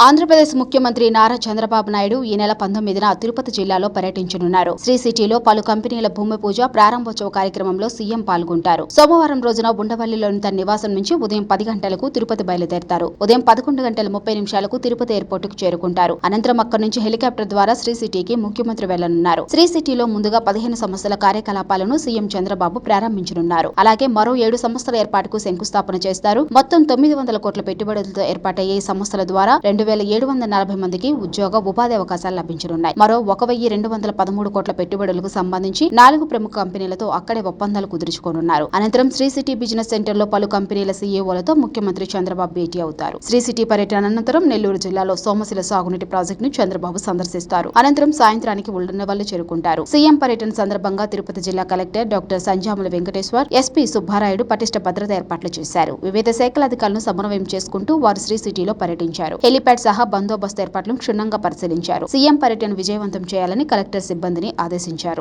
ఆంధ్రప్రదేశ్ ముఖ్యమంత్రి నారా చంద్రబాబు నాయుడు ఈ నెల పంతొమ్మిదిన తిరుపతి జిల్లాలో పర్యటించనున్నారు. శ్రీ సిటీలో పలు కంపెనీల భూమి పూజ ప్రారంభోత్సవ కార్యక్రమంలో సీఎం పాల్గొంటారు. సోమవారం రోజున ఉండవల్లిలోని తన నివాసం నుంచి ఉదయం పది గంటలకు తిరుపతి బయలుదేరతారు. ఉదయం పదకొండు గంటల ముప్పై నిమిషాలకు తిరుపతి ఎయిర్పోర్టుకు చేరుకుంటారు. అనంతరం అక్కడి నుంచి హెలికాప్టర్ ద్వారా శ్రీ సిటీకి ముఖ్యమంత్రి వెళ్ళనున్నారు. శ్రీ సిటీలో ముందుగా పదిహేను సంస్థల కార్యకలాపాలను సీఎం చంద్రబాబు ప్రారంభించనున్నారు. అలాగే మరో ఏడు సంస్థల ఏర్పాటుకు శంకుస్థాపన చేస్తారు. మొత్తం తొమ్మిది వందల కోట్ల పెట్టుబడులతో ఏర్పాటయ్యే ఈ సంస్థల ద్వారా రెండు వేల ఏడు వందల నలభై మందికి ఉద్యోగ ఉపాధి అవకాశాలు లభించనున్నాయి. మరో ఒక వెయ్యి రెండు వందల పదమూడు కోట్ల పెట్టుబడులకు సంబంధించి నాలుగు ప్రముఖ కంపెనీలతో అక్కడే ఒప్పందాలు కుదుర్చుకోనున్నారు. అనంతరం శ్రీ సిటీ బిజినెస్ సెంటర్లో పలు కంపెనీల సీఈఓలతో ముఖ్యమంత్రి చంద్రబాబు భేటీ అవుతారు. శ్రీ సిటీ పర్యటన అనంతరం నెల్లూరు జిల్లాలో సోమశిల సాగునీటి ప్రాజెక్టును చంద్రబాబు సందర్శిస్తారు. అనంతరం సాయంత్రానికి ఉండవల్లి చేరుకుంటారు. సీఎం పర్యటన సందర్భంగా తిరుపతి జిల్లా collector doctor Sanjamula Venkateshwar SP Subbarayudu పటిష్ట భద్రత ఏర్పాట్లు చేశారు. వివిధ శాఖల అధికారులను సమన్వయం చేసుకుంటూ వారు శ్రీ సిటీలో పర్యటించారు. హెలిప్యాడ్ సహా బందోబస్తు ఏర్పాట్లను క్షుణ్ణంగా పరిశీలించారు. సీఎం పర్యటన విజయవంతం చేయాలని కలెక్టర్ సిబ్బందిని ఆదేశించారు.